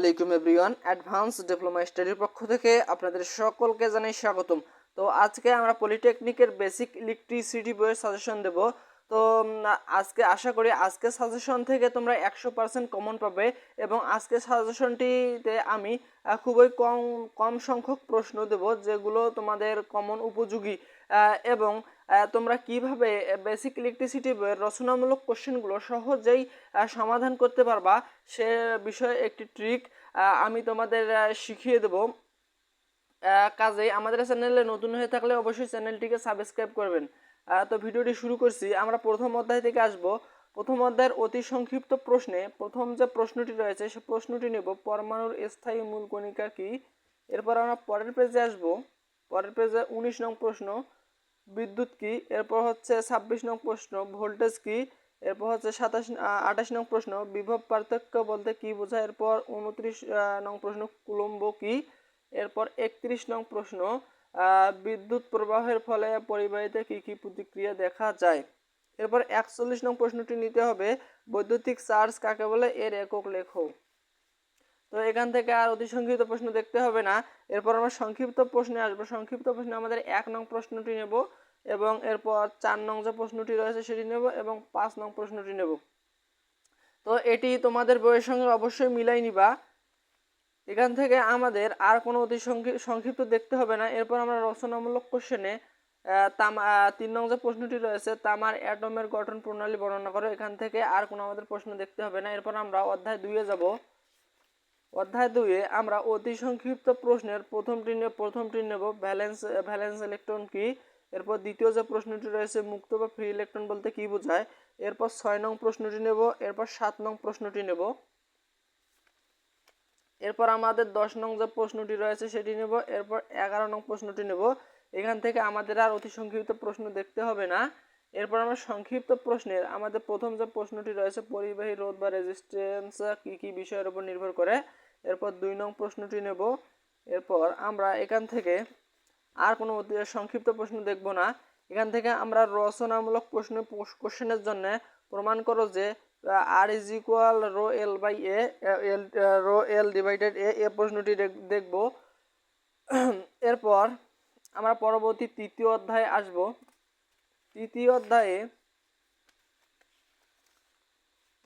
আলাইকুম everyone. Advance diploma স্টাডির পক্ষ থেকে আপনাদের সকলকে জানাই স্বাগতম। তো আজকে আমরা পলিটেকনিকের বেসিক ইলেকট্রিসিটি বইয়ের সাজেশন দেব। তো আজকে আশা করি আজকে সাজেশন থেকে তোমরা একশো পার্সেন্ট কমন পাবে এবং আজকে সাজেশনটিতে আমি খুবই কম কম সংখ্যক প্রশ্ন দেব যেগুলো তোমাদের কমন উপযোগী। এবং তোমরা কীভাবে বেসিক ইলেকট্রিসিটি রচনামূলক কোশ্চেনগুলো সহজেই সমাধান করতে পারবা, সে বিষয়ে একটি ট্রিক আমি তোমাদের শিখিয়ে দেবো। কাজেই আমাদের চ্যানেলে নতুন হয়ে থাকলে অবশ্যই চ্যানেলটিকে সাবস্ক্রাইব করবেন। তো ভিডিওটি শুরু করছি। আমরা প্রথম অধ্যায় থেকে আসব। প্রথম অধ্যায়ের অতি সংক্ষিপ্ত প্রশ্নে প্রথম যে প্রশ্নটি রয়েছে, সে প্রশ্নটি নেব, পরমাণুর স্থায়ী মূল কণিকা কি? এরপর আমরা পরের পেজে আসব। পরের পেজে উনিশ নং প্রশ্ন। বিদ্যুৎ কি? এরপর হচ্ছে ছাব্বিশ নং প্রশ্ন, ভোল্টেজ কি? এরপর হচ্ছে সাতাশ আঠাশ নং প্রশ্ন, বিভব পার্থক্য বলতে কি বোঝায়? এরপর উনত্রিশ নং প্রশ্ন, কুলম্ব কি? এরপর একত্রিশ নং প্রশ্ন বিদ্যুৎ প্রবাহের ফলে পরিবাহীতে কি কি প্রতিক্রিয়া দেখা যায়? এরপর একচল্লিশ নং প্রশ্নটি নিতে হবে, বৈদ্যুতিক চার্জ কাকে বলে? এর একক লেখো তো এখান থেকে আর অতি সংক্ষিপ্ত প্রশ্ন দেখতে হবে না। এরপর আমরা সংক্ষিপ্ত প্রশ্নে আসব। সংক্ষিপ্ত প্রশ্নে আমাদের এক নং প্রশ্নটি নেব এবং এরপর চার নং যে প্রশ্নটি রয়েছে সেটি নেব এবং পাঁচ নং প্রশ্নটি নেব। তো এটি তোমাদের বইয়ের সঙ্গে অবশ্যই মিলাই নিবা। এখান থেকে আমাদের আর কোনো অতি সংক্ষি- সংক্ষিপ্ত দেখতে হবে না। এরপর আমরা রচনামূলক কোশ্চেনে তামা তিন নং যে প্রশ্নটি রয়েছে, তামার অ্যাটমের গঠন প্রণালী বর্ণনা করো। এখান থেকে আর কোনো আমাদের প্রশ্ন দেখতে হবে না। এরপর আমরা অধ্যায় দুইয়ে যাব। অধ্যায় দুইয়ে আমরা অতি সংক্ষিপ্ত প্রশ্নের প্রথমটি প্রথমটি নেব ভ্যালেন্স ভ্যালেন্স ইলেকট্রন কি? এরপর দ্বিতীয় যে প্রশ্নটি রয়েছে, মুক্ত বা ফ্রি ইলেকট্রন বলতে কি বোঝায়? এরপর ছয় নং প্রশ্নটি নেব, এরপর সাত নং প্রশ্নটি নেব। এরপর আমাদের দশ নং যে প্রশ্নটি রয়েছে সেটি নেব, এরপর এগারো নং প্রশ্নটি নেব। এখান থেকে আমাদের আর অতি সংক্ষিপ্ত প্রশ্ন দেখতে হবে না। এরপর আমরা সংক্ষিপ্ত প্রশ্নের আমাদের প্রথম যে প্রশ্নটি রয়েছে, পরিবাহী রোধ বা রেজিস্ট্যান্স কি কি বিষয়ের উপর নির্ভর করে? এরপর দুই নং প্রশ্নটি নেব। এরপর আমরা এখান থেকে আর কোনো সংক্ষিপ্ত প্রশ্ন দেখব না। এখান থেকে আমরা রচনামূলক প্রশ্ন কোশ্চেনের জন্য প্রমাণ করো যে R is equal rho L by A L rho L divided A A প্রশ্নটি দেখ- দেখব। এরপর আমরা পরবর্তী তৃতীয় অধ্যায়ে আসব। তৃতীয় অধ্যায়ে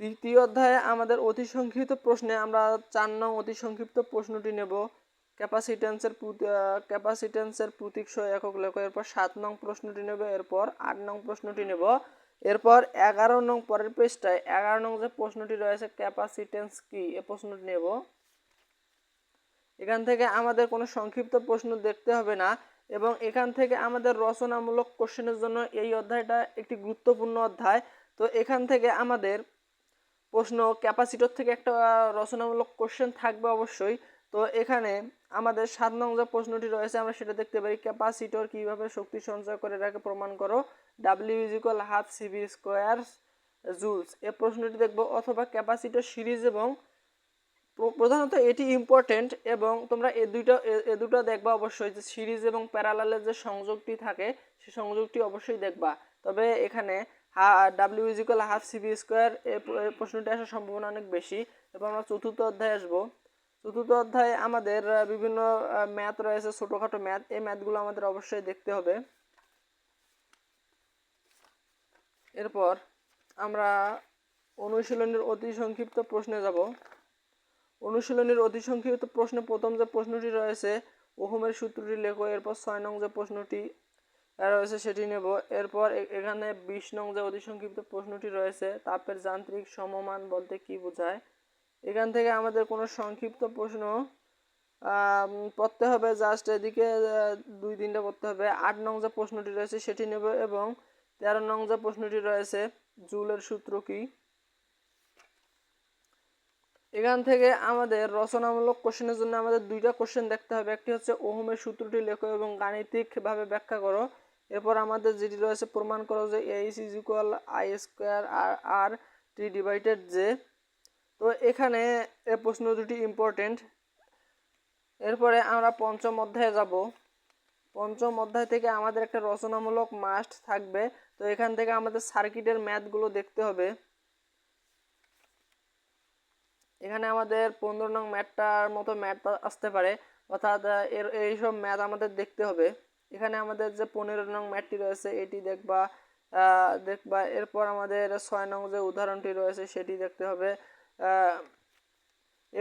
তৃতীয় অধ্যায়ে আমাদের অতি সংক্ষিপ্ত প্রশ্নে আমরা চার নং অতি সংক্ষিপ্ত প্রশ্নটি নেব। ক্যাপাসিটেন্সের ক্যাপাসিটেন্সের প্রতীক সহ একক লেখ এরপর সাত নং প্রশ্নটি নেব, এরপর আট নং প্রশ্নটি নেব। এরপর এগারো নং পরের পেজটায় এগারো নং যে প্রশ্নটি রয়েছে, ক্যাপাসিটেন্স কি? এ প্রশ্নটি নেব। এখান থেকে আমাদের কোনো সংক্ষিপ্ত প্রশ্ন দেখতে হবে না এবং এখান থেকে আমাদের রচনামূলক কোশ্চেনের জন্য এই অধ্যায়টা একটি গুরুত্বপূর্ণ অধ্যায়। তো এখান থেকে আমাদের প্রশ্ন ক্যাপাসিটর থেকে একটা রচনামূলক কোশ্চেন থাকবে অবশ্যই। তো এখানে আমাদের সাত নং যে প্রশ্নটি রয়েছে, আমরা সেটা দেখতে পারি। ক্যাপাসিটর কীভাবে শক্তি সঞ্চয় করে রাখে প্রমাণ করো। W is equal half CV square joules এ প্রশ্নটি দেখব। অথবা ক্যাপাসিটর সিরিজ এবং প্র- প্রধানত এটি ইম্পর্টেন্ট এবং তোমরা এ দুইটা, এ দুটো দেখবা অবশ্যই যে সিরিজ এবং প্যারালালের যে সংযোগটি থাকে, সে সংযোগটি অবশ্যই দেখবা। তবে এখানে W is equal half CV square এই প্রশ্নটি আসার সম্ভাবনা অনেক বেশি। এরপর আমরা চতুর্থ অধ্যায়ে আসব। চতুর্থ অধ্যায়ে আমাদের বিভিন্ন ম্যাথ রয়েছে, ছোটোখাটো ম্যাথ এই ম্যাথগুলো আমাদের অবশ্যই দেখতে হবে। এরপর আমরা অনুশীলনের অতি সংক্ষিপ্ত প্রশ্নে যাব। অনুশীলনের অতি সংক্ষিপ্ত প্রশ্নে প্রথম যে প্রশ্নটি রয়েছে, ওহমের সূত্রটি লেখো। এরপর ছয় নং যে প্রশ্নটি রয়েছে সেটি নেব। এরপর এখানে বিশ নং যে অতি সংক্ষিপ্ত প্রশ্নটি রয়েছে, তাপের যান্ত্রিক সমমান বলতে কি বোঝায়? এখান থেকে আমাদের কোনো সংক্ষিপ্ত প্রশ্ন পড়তে হবে জাস্ট এদিকে দুই তিনটা পড়তে হবে। আট নং যে প্রশ্নটি রয়েছে সেটি নেব এবং তেরো নং যে প্রশ্নটি রয়েছে, জুলের সূত্র কি? এখান থেকে আমাদের রচনামূলক কোশ্চেনের জন্য আমাদের দুইটা কোশ্চেন দেখতে হবে। একটি হচ্ছে ওহমের সূত্রটি লেখো এবং গাণিতিকভাবে ব্যাখ্যা করো। এরপর আমাদের যেটি রয়েছে, প্রমাণ করো যে H is equal I square R R T divided J তো এখানে এ প্রশ্ন দুটি ইম্পর্টেন্ট এরপরে আমরা পঞ্চম অধ্যায়ে যাব। পঞ্চম অধ্যায় থেকে আমাদের একটা রচনামূলক মাস্ট থাকবে। তো এখান থেকে আমাদের সার্কিটের ম্যাথগুলো দেখতে হবে। এখানে আমাদের পনেরো নং ম্যাথটার মতো ম্যাথ আসতে পারে। অর্থাৎ এর, এইসব ম্যাথ আমাদের দেখতে হবে। এখানে আমাদের যে পনেরো নং ম্যাটটি রয়েছে, এটি দেখবা দেখবা, এরপর আমাদের ছয় নং যে উদাহরণটি রয়েছে, সেটি দেখতে হবে।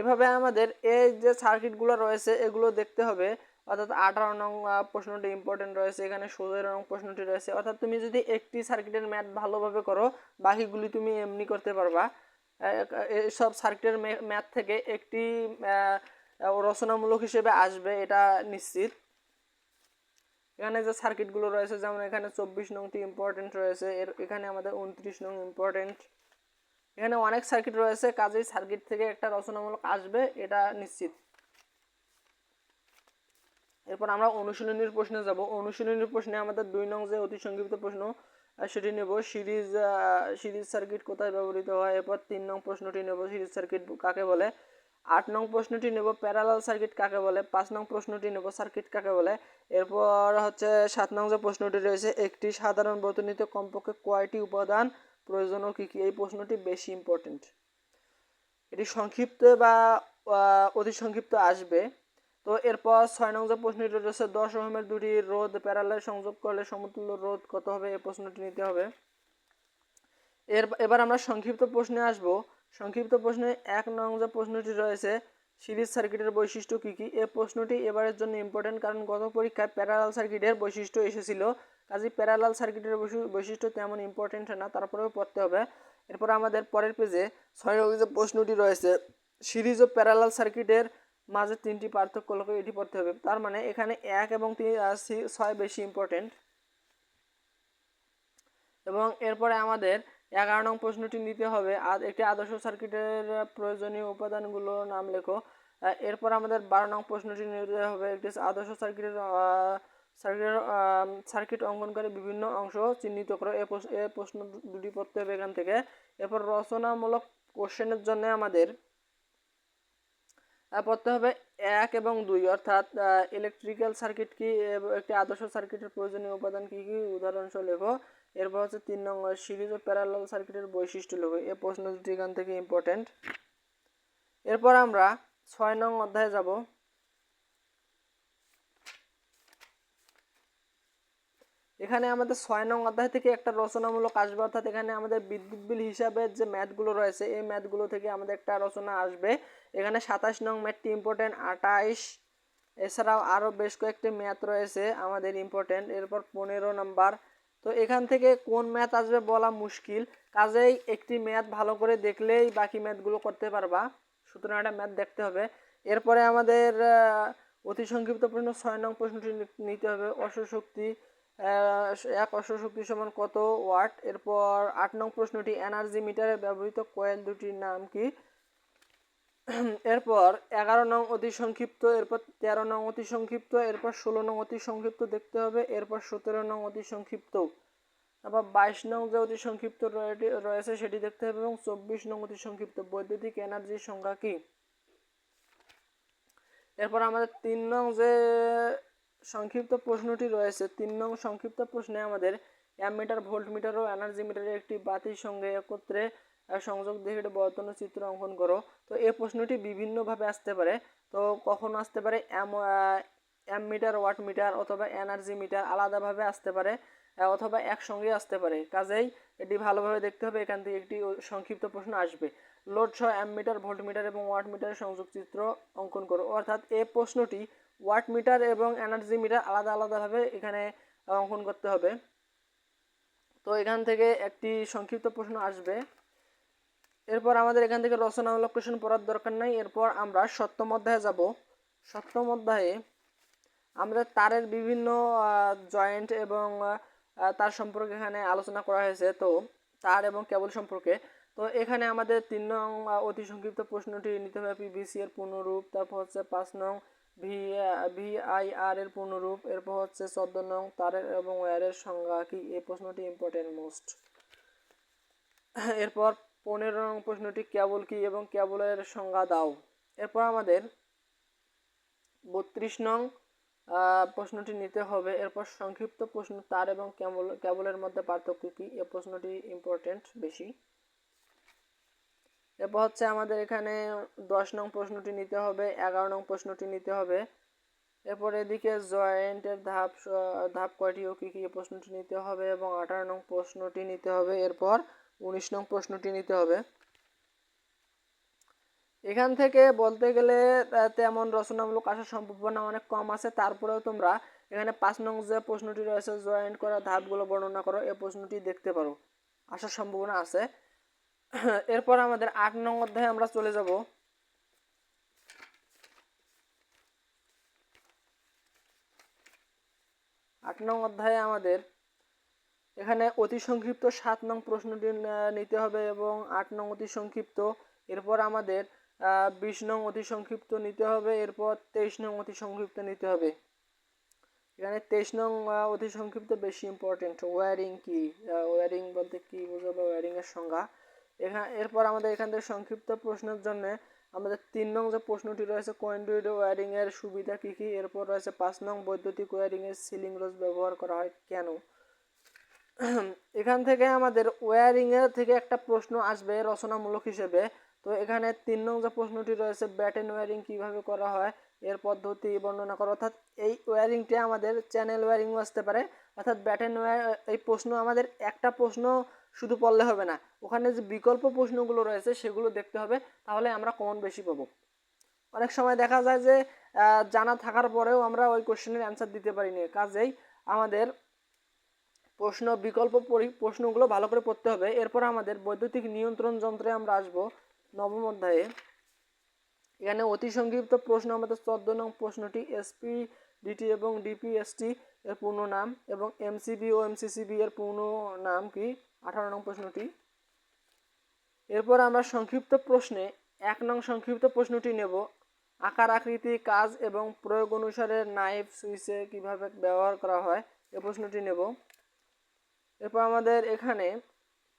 এভাবে আমাদের এই যে সার্কিটগুলো রয়েছে, এগুলো দেখতে হবে। অর্থাৎ আঠারো নং প্রশ্নটি ইম্পর্টেন্ট রয়েছে, এখানে সতেরো নং প্রশ্নটি রয়েছে। অর্থাৎ তুমি যদি একটি সার্কিটের ম্যাথ ভালোভাবে করো, বাকিগুলি তুমি এমনি করতে পারবা। সব সার্কিটের ম্যাথ থেকে একটি রচনামূলক হিসেবে আসবে, এটা নিশ্চিত। এখানে যে সার্কিটগুলো রয়েছে, যেমন এখানে চব্বিশ নংটি ইম্পর্টেন্ট রয়েছে, এর এখানে আমাদের উনত্রিশ নং ইম্পর্টেন্ট এখানে অনেক সার্কিট রয়েছে, কাজেই সার্কিট থেকে একটা রচনামূলক আসবে, এটা নিশ্চিত। এরপর আমরা অনুশীলনীর প্রশ্নে যাব। অনুশীলনীর প্রশ্নে আমাদের দুই নং যে অতি সংক্ষিপ্ত প্রশ্ন সেটি নেব। সিরিজ সিরিজ সার্কিট কোথায় ব্যবহৃত হয়? এরপর তিন নং প্রশ্নটি নেব। সিরিজ সার্কিট কাকে বলে? আট নং প্রশ্নটি নেব প্যারালাল সার্কিট কাকে বলে? পাঁচ নং প্রশ্নটি নেব সার্কিট কাকে বলে? এরপর হচ্ছে সাত নং যে প্রশ্নটি রয়েছে, একটি সাধারণ বর্তনীতে কমপক্ষে কয়টি উপাদান প্রয়োজন ও কী কী? এই প্রশ্নটি বেশি ইম্পর্টেন্ট এটি সংক্ষিপ্ত বা অতি সংক্ষিপ্ত আসবে। তো এরপর ছয় নং যে প্রশ্নটি রয়েছে, দশ ওহমের দুটি রোধ প্যারালাল সংযোগ করলে সমতুল্য রোধ কত হবে? এই প্রশ্নটি নিতে হবে। এর, এবার আমরা সংক্ষিপ্ত প্রশ্নে আসব। সংক্ষিপ্ত প্রশ্নে এক নং যে প্রশ্নটি রয়েছে, সিরিজ সার্কিটের বৈশিষ্ট্য কী কী? এই প্রশ্নটি এবারের জন্য ইম্পর্টেন্ট কারণ গত পরীক্ষায় প্যারালাল সার্কিটের বৈশিষ্ট্য এসেছিল। কাজে প্যারালাল সার্কিটের বৈশিষ্ট্য তেমন ইম্পর্টেন্ট না, তারপরেও পড়তে হবে। এরপর আমাদের পরের পেজে ছয় নং যে প্রশ্নটি রয়েছে, সিরিজ ও প্যারালাল সার্কিটের মাঝে তিনটি পার্থক্য লক্ষ্য এটি পড়তে হবে। তার মানে এখানে এক এবং তিন ছয় বেশি ইম্পর্টেন্ট এবং এরপরে আমাদের এগারো নং প্রশ্নটি নিতে হবে। আর একটি আদর্শ সার্কিটের প্রয়োজনীয় উপাদানগুলোর নাম লেখো। এরপর আমাদের বারো নং প্রশ্নটি নিতে হবে। একটি আদর্শ সার্কিটের সার্কিটের সার্কিট অঙ্কন করে বিভিন্ন অংশ চিহ্নিত করো। এ প্রশ্ন দুটি পড়তে হবে এখান থেকে। এরপর রচনামূলক কোশ্চেনের জন্য আমাদের পড়তে হবে এক এবং দুই। অর্থাৎ ইলেকট্রিক্যাল সার্কিট কি একটি আদর্শ সার্কিটের প্রয়োজনীয় উপাদান কি কি? উদাহরণসহ লেখো। এরপর হচ্ছে তিন নম্বর, সিরিজ ও প্যারালাল সার্কিটের বৈশিষ্ট্য লেখো এই প্রশ্ন দুটি এখান থেকে ইম্পর্টেন্ট এরপর আমরা ছয় নং অধ্যায়ে যাব। এখানে আমাদের ছয় নং অধ্যায় থেকে একটা রচনামূলক আসবে, অর্থাৎ এখানে আমাদের বিদ্যুৎ বিল হিসাবে যে ম্যাথগুলো রয়েছে, এই ম্যাথগুলো থেকে আমাদের একটা রচনা আসবে। এখানে সাতাশ নং ম্যাথটি ইম্পর্টেন্ট আঠাইশ, এছাড়াও আরও বেশ কয়েকটি ম্যাথ রয়েছে আমাদের ইম্পর্টেন্ট এরপর পনেরো নাম্বার তো এখান থেকে কোন ম্যাথ আসবে বলা মুশকিল। কাজেই একটি ম্যাথ ভালো করে দেখলেই বাকি ম্যাথগুলো করতে পারবা। সুতরাং একটা ম্যাথ দেখতে হবে। এরপরে আমাদের অতি সংক্ষিপ্ত প্রশ্ন ছয় নং প্রশ্নটি নিতে হবে। অশ্বশক্তি এক অশ্বশক্তি সমান কত ওয়াট? এরপর আট নং প্রশ্নটি এনার্জি মিটারে ব্যবহৃত কয়েল দুটির নাম কি? এরপর এগারো নং অতি সংক্ষিপ্ত, এরপর তেরো নং অতি সংক্ষিপ্ত, এরপর ষোলো নং অতি সংক্ষিপ্ত দেখতে হবে, এরপর সতেরো নং অতি সংক্ষিপ্ত। তারপর বাইশ নং যে অতি সংক্ষিপ্ত রয়েছে সেটি দেখতে হবে এবং চব্বিশ নং অতি সংক্ষিপ্ত। বৈদ্যুতিক এনার্জির সংখ্যা কি? এরপর আমাদের তিন নং যে সংক্ষিপ্ত প্রশ্নটি রয়েছে, তিন নং সংক্ষিপ্ত প্রশ্নে আমাদের অ্যামমিটার, ভোল্টমিটার ও এনার্জি মিটারের একটি বাতির সঙ্গে একত্রে সংযোগ দেখে একটি বর্তন চিত্র অঙ্কন করো। তো এই প্রশ্নটি বিভিন্নভাবে আসতে পারে। তো কখনো আসতে পারে? Am ammeter watt meter অথবা এনার্জি মিটার আলাদাভাবে আসতে পারে অথবা একসঙ্গে আসতে পারে। কাজেই এটি ভালোভাবে দেখতে হবে। এখান থেকে একটি সংক্ষিপ্ত প্রশ্ন আসবে। লোড সহ অ্যাম মিটার ভোল্ট মিটার এবং ওয়াট মিটারের সংযোগ চিত্র অঙ্কন করো। অর্থাৎ এই প্রশ্নটি ওয়াট মিটার এবং এনার্জি মিটার আলাদা আলাদাভাবে এখানে অঙ্কন করতে হবে। তো এখান থেকে একটি সংক্ষিপ্ত প্রশ্ন আসবে। এরপর আমাদের এখান থেকে রচনামূলক কোশ্চেন পড়ার দরকার নাই। এরপর আমরা সপ্তম অধ্যায়ে যাব। সপ্তম অধ্যায়ে আমাদের তারের বিভিন্ন জয়েন্ট এবং তার সম্পর্কে এখানে আলোচনা করা হয়েছে। তো তার এবং কেবল সম্পর্কে। তো এখানে আমাদের তিন নং অতি সংক্ষিপ্ত প্রশ্নটি নিতে হবে। পিবিসি এর পূর্ণরূপ, তারপর হচ্ছে পাঁচ নং ভি ভি আই আর এর পূর্ণরূপ, এরপর হচ্ছে চোদ্দ নং তারের এবং ওয়ারের সংজ্ঞা কি? এই প্রশ্নটি ইম্পর্টেন্ট মোস্ট এরপর পনেরো নং প্রশ্নটি কেবল কি এবং কেবলের সংজ্ঞা দাও। এরপর আমাদের বত্রিশ নং প্রশ্নটি নিতে হবে। এরপর সংক্ষিপ্ত প্রশ্ন, তার এবং কেবল, কেবলের মধ্যে পার্থক্য কি? এই প্রশ্নটি ইম্পর্টেন্ট বেশি। এরপর হচ্ছে আমাদের এখানে দশ নং প্রশ্নটি নিতে হবে, এগারো নং প্রশ্নটি নিতে হবে। এরপর এদিকে জয়েন্টের ধাপ ধাপ কয়টি ও কী কী প্রশ্নটি নিতে হবে এবং আঠারো নং প্রশ্নটি নিতে হবে। এরপর উনিশ নং প্রশ্নটি নিতে হবে। এখান থেকে বলতে গেলে তেমন রচনামূলক আসার সম্ভাবনা অনেক কম আছে। তারপরেও তোমরা এখানে পাঁচ নং যে প্রশ্নটি রয়েছে, জয়েন্ট করা, ধাপগুলো বর্ণনা করো, এই প্রশ্নটি দেখতে পারো। আসার সম্ভাবনা আছে। এরপর আমাদের আট নং অধ্যায়ে আমরা চলে যাব। আট নং অধ্যায়ে আমাদের এখানে অতি সংক্ষিপ্ত সাত নং প্রশ্নটি নিতে হবে এবং আট নং অতি সংক্ষিপ্ত। এরপর আমাদের বিশ নং অতি সংক্ষিপ্ত নিতে হবে, এরপর তেইশ নং অতি সংক্ষিপ্ত নিতে হবে। এখানে তেইশ নং অতি সংক্ষিপ্ত বেশি ইম্পর্টেন্ট ওয়ারিং কি? ওয়ারিং বলতে কি বোঝাবো? ওয়ারিং এর সংজ্ঞা। এখানে এরপর আমাদের এখান থেকে সংক্ষিপ্ত প্রশ্নের জন্য আমাদের তিন নং যে প্রশ্নটি রয়েছে কয়েন্ডুইড ওয়ারিং এর সুবিধা কি কি? এরপর রয়েছে পাঁচ নং বৈদ্যুতিক ওয়ারিং এর সিলিং রোজ ব্যবহার করা হয় কেন? এখান থেকে আমাদের ওয়ারিং এর থেকে একটা প্রশ্ন আসবে রচনামূলক হিসেবে। তো এখানে তিন নং যে প্রশ্নটি রয়েছে ব্যাটেন ওয়ারিং কীভাবে করা হয়, এর পদ্ধতি বর্ণনা করা। অর্থাৎ এই ওয়ারিংটা আমাদের চ্যানেল ওয়ারিংও আসতে পারে। অর্থাৎ ব্যাটেন এই প্রশ্ন আমাদের একটা প্রশ্ন শুধু পড়লে হবে না, ওখানে যে বিকল্প প্রশ্নগুলো রয়েছে সেগুলো দেখতে হবে, তাহলে আমরা কমন বেশি পাবো। অনেক সময় দেখা যায় যে জানা থাকার পরেও আমরা ওই কোশ্চেনের অ্যান্সার দিতে পারিনি কাজেই আমাদের প্রশ্ন, বিকল্প পরি- প্রশ্নগুলো ভালো করে পড়তে হবে। এরপর আমাদের বৈদ্যুতিক নিয়ন্ত্রণ যন্ত্রে আমরা আসব নবম অধ্যায়ে। এখানে অতি সংক্ষিপ্ত প্রশ্ন, আমাদের চোদ্দ নং প্রশ্নটি এসপি ডিটি এবং ডিপিএসটি এর পূর্ণ নাম এবং এমসিবি ও এমসিসিবি এর পূর্ণ নাম কি? আঠারো নং প্রশ্নটি। এরপর আমরা সংক্ষিপ্ত প্রশ্নে এক নং সংক্ষিপ্ত প্রশ্নটি নেব। আকার, আকৃতি, কাজ এবং প্রয়োগ অনুসারে নাইফ সুইচে কীভাবে ব্যবহার করা হয় এ প্রশ্নটি নেব। এরপর আমাদের এখানে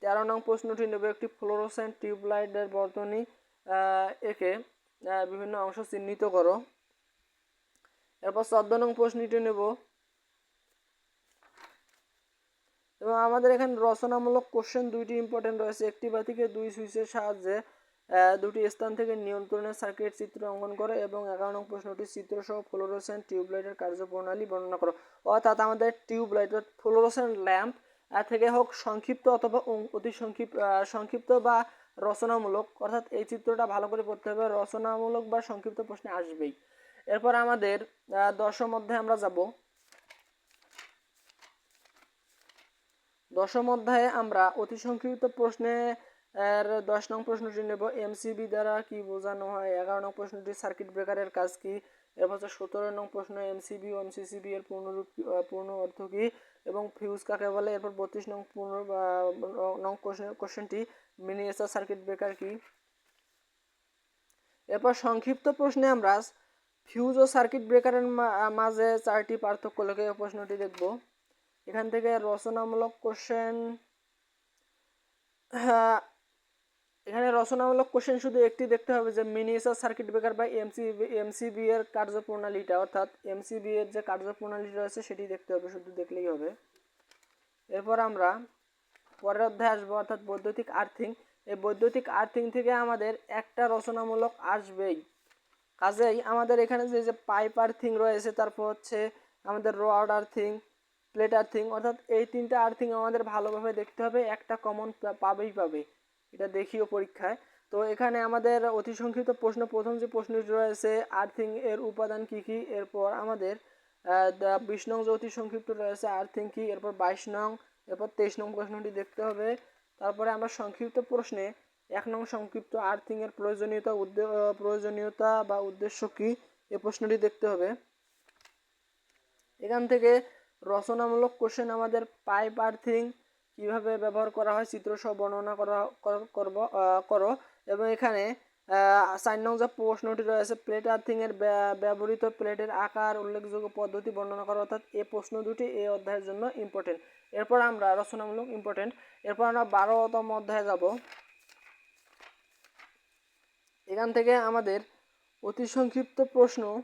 তেরো নং প্রশ্নটি নেব একটি ফ্লোরোসেন্ট টিউবলাইটের বর্তনী একে বিভিন্ন অংশ চিহ্নিত করো। এরপর চোদ্দ নং প্রশ্নটি নেব। এবং আমাদের এখানে রচনামূলক কোশ্চেন দুইটি ইম্পর্টেন্ট রয়েছে। একটি বাতিকে দুই সুইচের সাহায্যে দুটি স্থান থেকে নিয়ন্ত্রণের সার্কিট চিত্র অঙ্কন করে এবং এগারো নং প্রশ্নটি চিত্রসহ ফ্লোরোসেন্ট টিউবলাইটের কার্যপ্রণালী বর্ণনা করো। অর্থাৎ আমাদের টিউবলাইট ফ্লোরোসেন্ট ল্যাম্প থেকে হোক সংক্ষিপ্ত অথবা অতি সংক্ষিপ্ত সংক্ষিপ্ত বা রচনামূলক, অর্থাৎ এই চিত্রটা ভালো করে পড়তে হবে, রচনামূলক বা সংক্ষিপ্ত প্রশ্নে আসবেই। এরপর আমাদের দশম অধ্যায়ে আমরা যাব। দশম অধ্যায়ে আমরা অতি সংক্ষিপ্ত প্রশ্নে দশ নং প্রশ্নটি নেব। এমসিবি দ্বারা কি বোঝানো হয়? এগারো নং প্রশ্নটি, সার্কিট ব্রেকারের কাজ কি? এরপর হচ্ছে সতেরো নং প্রশ্ন, এমসিবি ও এমসিসিবি এর পূর্ণরূপ পূর্ণ অর্থ কি? এবং ফিউজ কাকে বলে? এরপর বত্রিশ নং পুনর নং কোশ্চেনটি মিনিয়েচার সার্কিট ব্রেকার কি? এরপর সংক্ষিপ্ত প্রশ্নে আমরা ফিউজ ও সার্কিট ব্রেকারের মাঝে চারটি পার্থক্য লেখে প্রশ্নটি দেখব। এখান থেকে রচনামূলক কোশ্চেন এখানে রচনামূলক কোশ্চেন শুধু একটি দেখতে হবে যে মিনিয়েচার সার্কিট ব্রেকার বা এমসিবি এমসিবি এর কার্যপ্রণালীটা, অর্থাৎ এমসিবি এর যে কার্যপ্রণালী রয়েছে সেটি দেখতে হবে, শুধু দেখলেই হবে। এরপর আমরা পরের অধ্যায়ে আসব, অর্থাৎ বৈদ্যুতিক আর্থিং এই বৈদ্যুতিক আর্থিং থেকে আমাদের একটা রচনামূলক আসবেই। কাজেই আমাদের এখানে যে যে পাইপ আর্থিং রয়েছে, তারপর হচ্ছে আমাদের রড আর্থিং প্লেট আর্থিং অর্থাৎ এই তিনটা আর্থিং আমাদের ভালোভাবে দেখতে হবে, একটা কমন পাবেই পাবে। এটা দেখিও পরীক্ষায়। তো এখানে আমাদের অতি সংক্ষিপ্ত প্রশ্ন, প্রথম যে প্রশ্নটি রয়েছে আর্থিং এর উপাদান কি কি? এরপর আমাদের বিশ নং যে অতি সংক্ষিপ্ত রয়েছে আর্থিং কি? এরপর বাইশ নং, এরপর তেইশ নং প্রশ্নটি দেখতে হবে। তারপরে আমরা সংক্ষিপ্ত প্রশ্নে, এক নং সংক্ষিপ্ত আর্থিং এর প্রয়োজনীয়তা প্রয়োজনীয়তা বা উদ্দেশ্য কি? এ প্রশ্নটি দেখতে হবে। এখান থেকে রচনামূলক কোশ্চেন আমাদের পাইপ আর্থিং কীভাবে ব্যবহার করা হয় চিত্রসহ বর্ণনা করা, কর- করব করো। এবং এখানে চার নং যে প্রশ্নটি রয়েছে প্লেট আর্থিং এর ব্যা- ব্যবহৃত প্লেটের আকার, উল্লেখযোগ্য পদ্ধতি বর্ণনা করা, অর্থাৎ এই প্রশ্ন দুটি এই অধ্যায়ের জন্য ইম্পর্টেন্ট এরপর আমরা রচনামূলক ইম্পর্টেন্ট এরপর আমরা বারোতম অধ্যায়ে যাব। এখান থেকে আমাদের অতি সংক্ষিপ্ত প্রশ্ন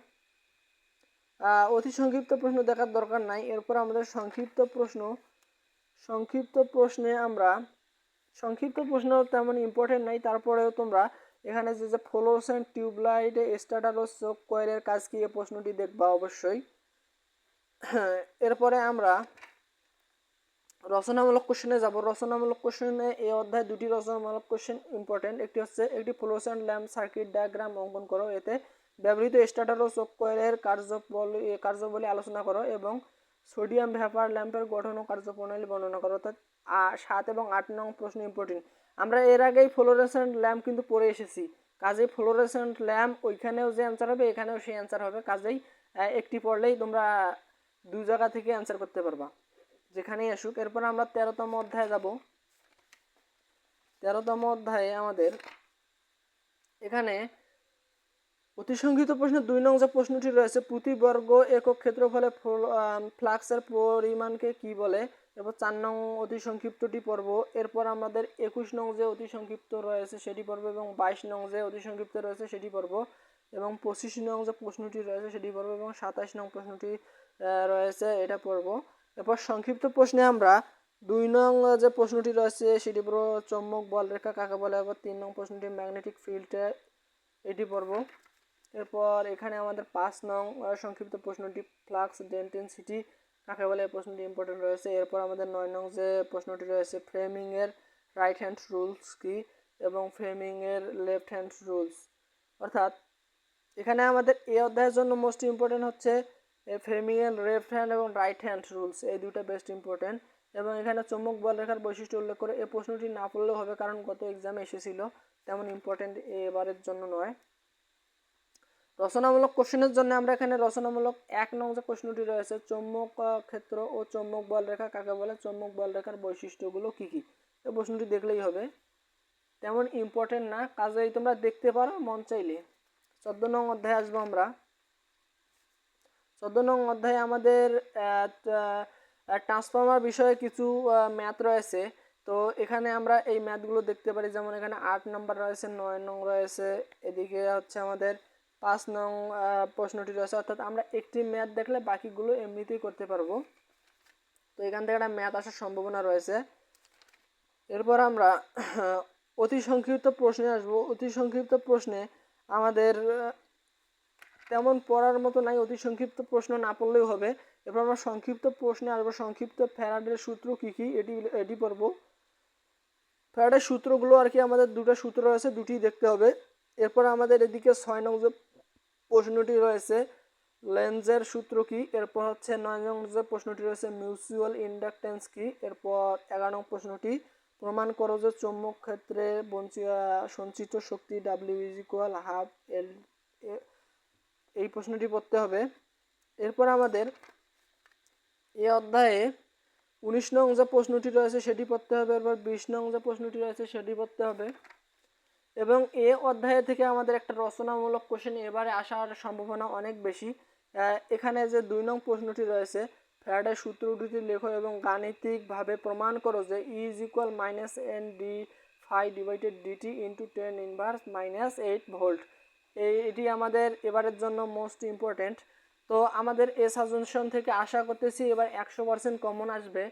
অতি সংক্ষিপ্ত প্রশ্ন দেখার দরকার নাই। এরপর আমাদের সংক্ষিপ্ত প্রশ্ন সংক্ষিপ্ত প্রশ্নে আমরা, সংক্ষিপ্ত প্রশ্ন তেমন ইম্পর্টেন্ট নাই, তারপরেও তোমরা এখানে যে যে ফ্লোরোসেন্ট টিউবলাইট স্টার্টার ও চোখ কয়েলের কাজ কি এই প্রশ্নটি দেখবা অবশ্যই। এরপরে আমরা রচনামূলক কোশ্চেনে যাব। রচনামূলক কোশ্চেনে এই অধ্যায় দুটি রচনামূলক কোশ্চেন ইম্পর্টেন্ট একটি হচ্ছে একটি ফ্লোরোসেন্ট ল্যাম্প সার্কিট ডায়াগ্রাম অঙ্কন করো, এতে ব্যবহৃত স্টার্টার ও চোখ কয়েলের কার্যবলী কার্যবলী আলোচনা করো এবং সোডিয়াম ভ্যাপার ল্যাম্পের গঠন ও কার্যপ্রণালী বর্ণনা করো, অর্থাৎ সাত এবং আট নং প্রশ্ন ইম্পর্টেন্ট আমরা এর আগেই ফ্লোরেসেন্ট ল্যাম্প কিন্তু পড়ে এসেছি। কাজেই ফ্লোরেসেন্ট ল্যাম্প ওইখানেও যে অ্যান্সার হবে, এখানেও সেই অ্যান্সার হবে। কাজেই একটি পড়লেই তোমরা দুই জায়গা থেকে অ্যান্সার করতে পারবা। যেখানেই আসুক, এরপর আমরা তেরোতম অধ্যায়ে যাব। তেরোতম অধ্যায়ে আমাদের এখানে অতি সংক্ষিপ্ত প্রশ্ন দুই নং যে প্রশ্নটি রয়েছে প্রতি বর্গ একক ক্ষেত্রফলে ফ্লাক্সের পরিমাণকে কি বলে? এরপর চার নং অতি সংক্ষিপ্তটি পর্ব এরপর আমাদের একুশ নং যে অতি সংক্ষিপ্ত রয়েছে সেটি পর্ব এবং বাইশ নং যে অতি সংক্ষিপ্ত রয়েছে সেটি পর্ব এবং পঁচিশ নং যে প্রশ্নটি রয়েছে সেটি পর্ব এবং সাতাশ নং প্রশ্নটি রয়েছে এটা পর্ব এরপর সংক্ষিপ্ত প্রশ্নে আমরা দুই নং যে প্রশ্নটি রয়েছে সেটি পর্ব চৌম্বক বল রেখা কাকে বলে? এবার তিন নং প্রশ্নটি ম্যাগনেটিক ফিল্ড এটি পর্ব এরপর এখানে আমাদের পাঁচ নং সংক্ষিপ্ত প্রশ্নটি, ফ্লাক্স ডেন্টেন্সিটি, কাকে বলে এই প্রশ্নটি ইম্পর্টেন্ট রয়েছে। এরপর আমাদের নয় নং যে প্রশ্নটি রয়েছে, ফ্রেমিংয়ের রাইট হ্যান্ড রুলস কি এবং ফ্রেমিংয়ের লেফট হ্যান্ড রুলস অর্থাৎ এখানে আমাদের এই অধ্যায়ের জন্য মোস্ট ইম্পর্টেন্ট হচ্ছে ফ্রেমিংয়ের লেফট হ্যান্ড এবং রাইট হ্যান্ড রুলস এই দুটো বেস্ট ইম্পর্টেন্ট এবং এখানে চুম্বক বল রেখার বৈশিষ্ট্য উল্লেখ করে এই প্রশ্নটি না পড়লেও হবে, কারণ গত এক্সামে এসেছিল, তেমন ইম্পর্টেন্ট এবারের জন্য নয়। রচনামূলক কোশ্চেনের জন্য আমরা এখানে রচনামূলক এক নং যে প্রশ্নটি রয়েছে, চৌম্বক ক্ষেত্র ও চৌম্বক বল রেখা কাকে বলে, চৌম্বক বল রেখার বৈশিষ্ট্যগুলো কি কি? এই প্রশ্নটি দেখলেই হবে। তেমন ইম্পর্টেন্ট না, কাজেই তোমরা দেখতে পারো, মন চাইলে। চোদ্দ নং অধ্যায়ে আসব আমরা। চোদ্দ নং অধ্যায়ে আমাদের ট্রান্সফর্মার বিষয়ে কিছু ম্যাথ রয়েছে। তো এখানে আমরা এই ম্যাথগুলো দেখতে পারি। যেমন এখানে আট নম্বর রয়েছে, নয় নং রয়েছে, এদিকে হচ্ছে আমাদের পাঁচ নং প্রশ্নটি রয়েছে। অর্থাৎ আমরা একটি ম্যাথ দেখলে বাকিগুলো এমনিতেই করতে পারব। তো এখান থেকে একটা ম্যাথ আসার সম্ভাবনা রয়েছে। এরপর আমরা অতি সংক্ষিপ্ত প্রশ্নে আসব। অতি সংক্ষিপ্ত প্রশ্নে আমাদের তেমন পড়ার মতো নাই। অতি সংক্ষিপ্ত প্রশ্ন না পড়লেও হবে। এরপর আমরা সংক্ষিপ্ত প্রশ্নে আসব। সংক্ষিপ্ত ফ্যারাডের সূত্র কী কী, এটি এটি পড়ব। ফ্যারাডের সূত্রগুলো আর কি আমাদের দুটো সূত্র রয়েছে দুটি দেখতে হবে। এরপর আমাদের এদিকে ছয় নং প্রশ্নটি রয়েছে লেন্সের সূত্র কি? এরপর হচ্ছে নয় নং যে প্রশ্নটি রয়েছে, মিউচুয়াল ইন্ডাকটেন্স কি? এরপর এগারো নং প্রশ্নটি, প্রমাণ করো যে চৌম্বক ক্ষেত্রে সঞ্চিত শক্তি W is equal half L এই প্রশ্নটি পড়তে হবে। এরপর আমাদের এই অধ্যায়ে উনিশ নং যে প্রশ্নটি রয়েছে, সেটি পড়তে হবে। এরপর বিশ নং যে প্রশ্নটি রয়েছে, সেটি পড়তে হবে। এবং এ অধ্যায় থেকে আমাদের একটা রচনামূলক কোশ্চেন এবারে আসার সম্ভাবনা অনেক বেশি। এখানে যে দুই নং প্রশ্নটি রয়েছে, ফ্যারাডের সূত্র দুটি লেখো এবং গাণিতিকভাবে প্রমাণ করো যে is equal minus N D phi divided DT into ten inverse minus eight volt এই এটি আমাদের এবারের জন্য মোস্ট ইম্পর্ট্যান্ট তো আমাদের এ সাজেশন থেকে আশা করতেছি এবার একশো পার্সেন্ট কমন আসবে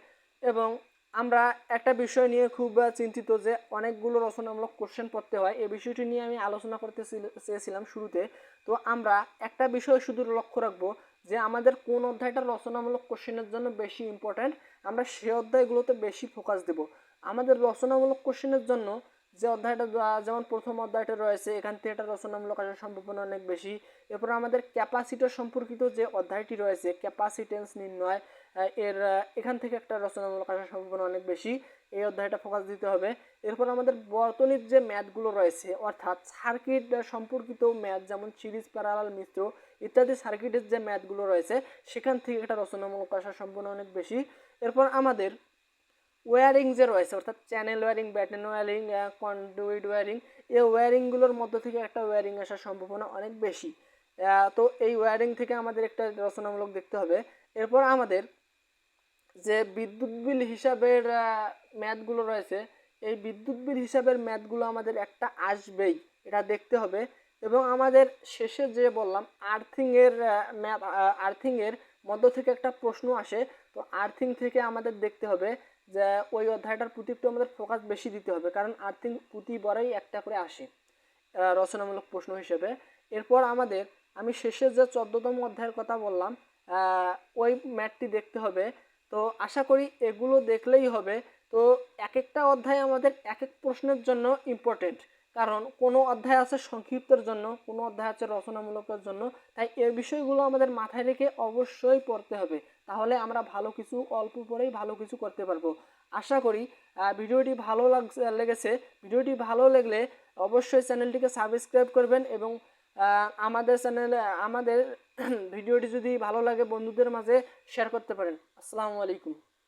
এবং আমরা একটা বিষয় নিয়ে খুব চিন্তিত যে অনেকগুলো রচনামূলক কোশ্চেন পড়তে হয়। এই বিষয়টি নিয়ে আমি আলোচনা করতে চেয়েছিলাম শুরুতে। তো আমরা একটা বিষয় শুধু লক্ষ্য রাখব যে আমাদের কোন অধ্যায়টা রচনামূলক কোশ্চেনের জন্য বেশি ইম্পর্ট্যান্ট আমরা সে অধ্যায়গুলোতে বেশি ফোকাস দেব। আমাদের রচনামূলক কোশ্চেনের জন্য যে অধ্যায়টা যেমন প্রথম অধ্যায়টা রয়েছে, এখান থেকে একটা রচনামূলক আসার সম্ভাবনা অনেক বেশি। এরপর আমাদের ক্যাপাসিটর সম্পর্কিত যে অধ্যায়টি রয়েছে ক্যাপাসিটেন্স নির্ণয় এর এখান থেকে একটা রচনামূলক আসার সম্ভাবনা অনেক বেশি। এই অধ্যায়টা ফোকাস দিতে হবে। এরপর আমাদের বর্তনীর যে ম্যাথগুলো রয়েছে, অর্থাৎ সার্কিট সম্পর্কিত ম্যাথ যেমন সিরিজ প্যারালাল মিশ্র ইত্যাদি সার্কিটের যে ম্যাথগুলো রয়েছে, সেখান থেকে একটা রচনামূলক আসার সম্ভাবনা অনেক বেশি। এরপর আমাদের ওয়্যারিং যে রয়েছে, অর্থাৎ channel wiring batten wiring conduit wiring এই ওয়্যারিংগুলোর মধ্য থেকে একটা ওয়্যারিং আসার সম্ভাবনা অনেক বেশি। তো এই ওয়্যারিং থেকে আমাদের একটা রচনামূলক দেখতে হবে। এরপর আমাদের যে বিদ্যুৎ বিল হিসাবের ম্যাথগুলো রয়েছে, এই বিদ্যুৎ বিল হিসাবের ম্যাথগুলো আমাদের একটা আসবেই, এটা দেখতে হবে। এবং আমাদের শেষে যে বললাম, আর্থিংয়ের ম্যাথ আর্থিংয়ের মধ্য থেকে একটা প্রশ্ন আসে, তো আর্থিং থেকে আমাদের দেখতে হবে যে ওই অধ্যায়টার প্রতি একটু আমাদের ফোকাস বেশি দিতে হবে, কারণ আর্থিং প্রতিবারেই একটা করে আসে রচনামূলক প্রশ্ন হিসেবে। এরপর আমাদের, আমি শেষে যে চোদ্দতম অধ্যায়ের কথা বললাম ওই ম্যাটটি দেখতে হবে তো আশা করি এগুলো দেখলেই হবে। তো এক একটা অধ্যায় আমাদের এক এক প্রশ্নের জন্য ইম্পর্টেন্ট কারণ কোনো অধ্যায় আছে সংক্ষিপ্তের জন্য, কোনো অধ্যায় আছে রচনামূলকের জন্য, তাই এই বিষয়গুলো আমাদের মাথায় রেখে অবশ্যই পড়তে হবে। তাহলে আমরা ভালো কিছু, অল্প পরেই ভালো কিছু করতে পারব। আশা করি ভিডিওটি ভালো লাগছে, লেগেছে। ভিডিওটি ভালো লাগলে অবশ্যই চ্যানেলটিকে সাবস্ক্রাইব করবেন এবং আমাদের চ্যানেলে আমাদের ভিডিওটি যদি ভালো লাগে বন্ধুদের মাঝে শেয়ার করতে পারেন। আসসালামু আলাইকুম।